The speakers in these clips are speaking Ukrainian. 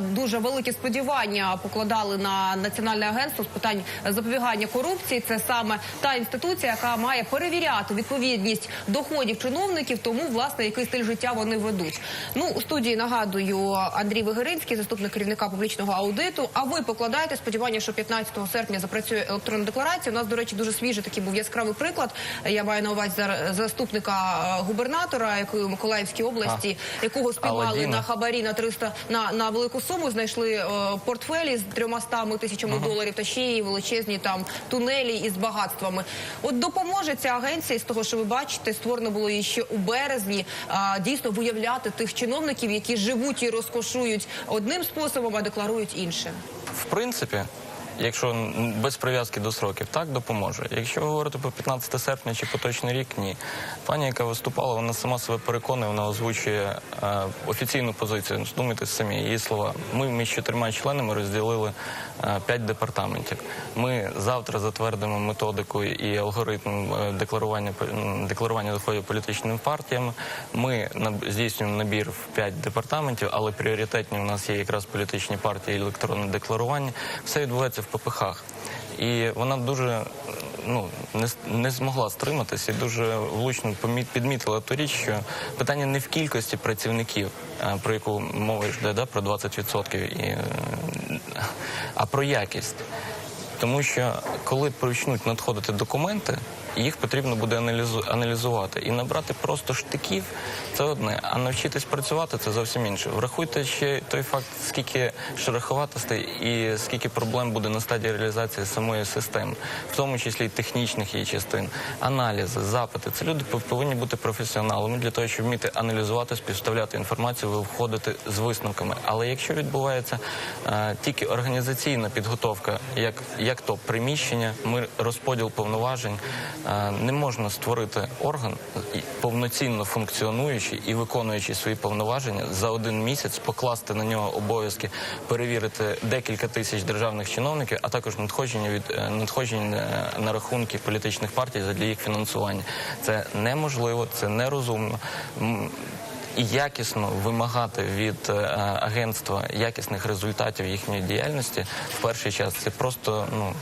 Дуже великі сподівання покладали на національне агентство з питань запобігання корупції. Це саме та інституція, яка має перевіряти відповідність доходів чиновників, тому власне який стиль життя вони ведуть. Ну у студії нагадую Андрій Вигиринський, заступник керівника публічного аудиту. А ви покладаєте сподівання, що 15 серпня запрацює електронна декларація? У нас до речі дуже свіжий такий був яскравий приклад. Я маю на увазі заступника е, губернатора, у Миколаївській області, якого спіймали на хабарі на 300 на, на велику суму. Знайшли е, портфелі з 300 тисячами доларів та ще й величезні там тунелі із багатствами. От допоможе ця агенція з того, що ви бачите, створено було її ще у березні. а, дійсно виявляти тих чиновників, які живуть і розкошують одним способом, а декларують іншим. В принципі, якщо без прив'язки до сроків, так допоможе. Якщо говорити про 15 серпня чи поточний рік, ні. Пані, яка виступала, вона сама себе переконує, вона озвучує е, офіційну позицію. Думайте самі її слова. Ми між чотирма членами розділили е, п'ять департаментів. Ми завтра затвердимо методику і алгоритм е, декларування декларування доходів політичним партіям. Ми здійснюємо набір в п'ять департаментів, але пріоритетні у нас є якраз політичні партії і електронне декларування. Все відбувається в ППХ. І вона дуже ну не, не змогла стриматися і дуже влучно підмітила ту річ, що питання не в кількості працівників, е, про яку мова йде, да, про 20%, і, а про якість. Тому що коли почнуть надходити документи, їх потрібно буде аналізу- аналізувати. І набрати просто штиків це одне, а навчитись працювати це зовсім інше. Врахуйте ще той факт, скільки шероховатостей і скільки проблем буде на стадії реалізації самої системи, в тому числі і технічних її частин, аналізи, запити. Це люди пов- повинні бути професіоналами для того, щоб вміти аналізувати, співставляти інформацію, виходити з висновками. Але якщо відбувається е, тільки організаційна підготовка, як, як то приміщення, ми розподіл повноважень, не можна створити орган повноцінно функціонуючий і виконуючий свої повноваження за один місяць, покласти на нього обов'язки, перевірити декілька тисяч державних чиновників, а також надходження від е, надходження е, на рахунки політичних партій для їх фінансування. Це неможливо, це нерозумно. І якісно вимагати від е, агентства якісних результатів їхньої діяльності в перший час це просто ну.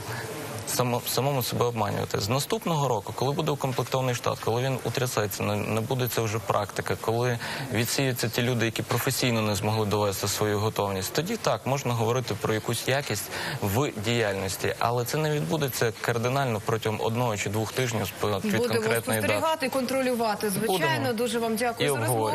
Само, самому себе обманювати з наступного року, коли буде укомплектований штат, коли він утрясеться, не, не буде це вже практика, коли відсіються ті люди, які професійно не змогли довести свою готовність, тоді так можна говорити про якусь якість в діяльності, але це не відбудеться кардинально протягом одного чи двох тижнів від Будемо конкретної дати. спостерігати контролювати. Звичайно, Будемо. дуже вам дякую І за розмову.